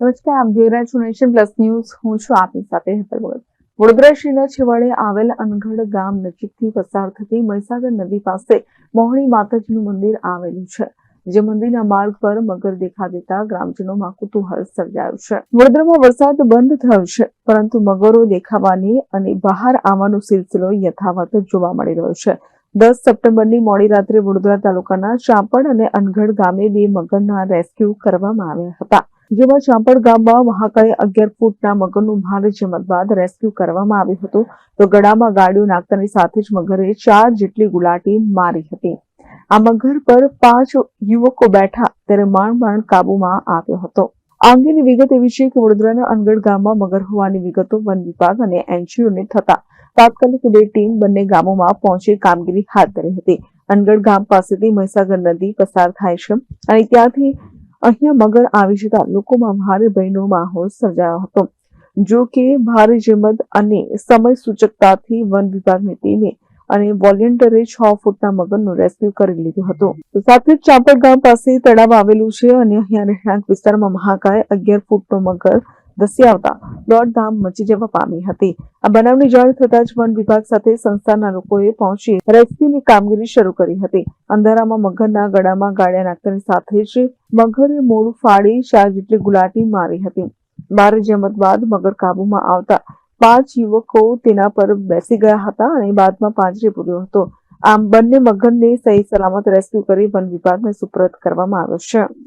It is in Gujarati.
નમસ્કાર, આપ જોઈ રહ્યા છો નેશન પ્લસ ન્યૂઝ. હું છું આપની સાથે હેતલ ભગત. વડોદરા શહેરના છેવાડે આવેલ અનગઢ ગામ નજીકથી પસાર થતી મહીસાગર નદી પાસે મોહણી માતાજીનું મંદિર આવેલું છે, જે મંદિરના માર્ગ પર મગર દેખા દેતા ગ્રામજનોમાં કુતૂહલ સર્જાયું છે. વડોદરામાં વરસાદ બંધ થયો છે, પરંતુ મગરો દેખાવાની અને બહાર આવવાનો સિલસિલો યથાવત જોવા મળી રહ્યો છે. દસ સપ્ટેમ્બરની મોડી રાત્રે વડોદરા તાલુકાના ચાપડ અને અનગઢ ગામે બે મગરના રેસ્ક્યુ કરવામાં આવ્યા હતા. જેમાં ચાંપડ ગામમાં મહાકાળે અગિયાર ફૂટના મગરનું ભારે જમત બાદ રેસ્ક્યુ કરવામાં આવ્યું હતું. તો ગળામાં ગાડીઓ નાખતાની સાથે જ મગરે ચાર જેટલી ગુલાટી મારી હતી. આ મગર પર પાંચ યુવકો બેઠા ત્યારે માંડ માંડ કાબુમાં આવ્યો હતો. આ અંગેની વિગત એવી છે કે વડોદરાના અનગઢ ગામમાં મગર હોવાની વિગતો વન વિભાગ અને એનજીઓને થતા તાત્કાલિક બે ટીમ બંને ગામોમાં પહોંચી કામગીરી હાથ ધરી હતી. અનગઢ ગામ પાસેથી મહીસાગર નદી પસાર થાય છે અને ત્યાંથી અહીંયા મગર આવી જતા લોકોમાં ભારે ભયનો માહોલ સર્જાયો હતો. જો કે ભારે જેમદ અને સમય સૂચકતાથી વન વિભાગની ટીમે અને વોલેન્ટરે છ ફૂટના મગરનું રેસ્ક્યુ કરી લીધું હતું. સાથે જ ચાંપડ ગામ પાસે તળાવ આવેલું છે અને અહીંયા રહેણાંક વિસ્તારમાં મહાકાય અગિયાર ફૂટનો મગર ધસી આવતા દોડધામ મચી જવા પામી હતી. આ બનાવની જાણ થતાં જ વન વિભાગ સાથે સંસ્થાના લોકોએ પહોંચી રેસ્ક્યુની કામગીરી શરૂ કરી હતી. અંધારામાં મગરના ગળામાં ગાળિયા નાખતાની સાથે જ મગરે મોડું ફાડી ચાર જેટલી ગુલાટી મારી હતી. બાર જેમત બાદ મગર કાબુમાં આવતા પાંચ યુવકો તેના પર બેસી ગયા હતા અને બાદમાં પાંજરે પૂર્યો હતો. આમ બંને મગરને સહી સલામત રેસ્ક્યુ કરી વન વિભાગને સુપ્રત કરવામાં આવ્યો છે.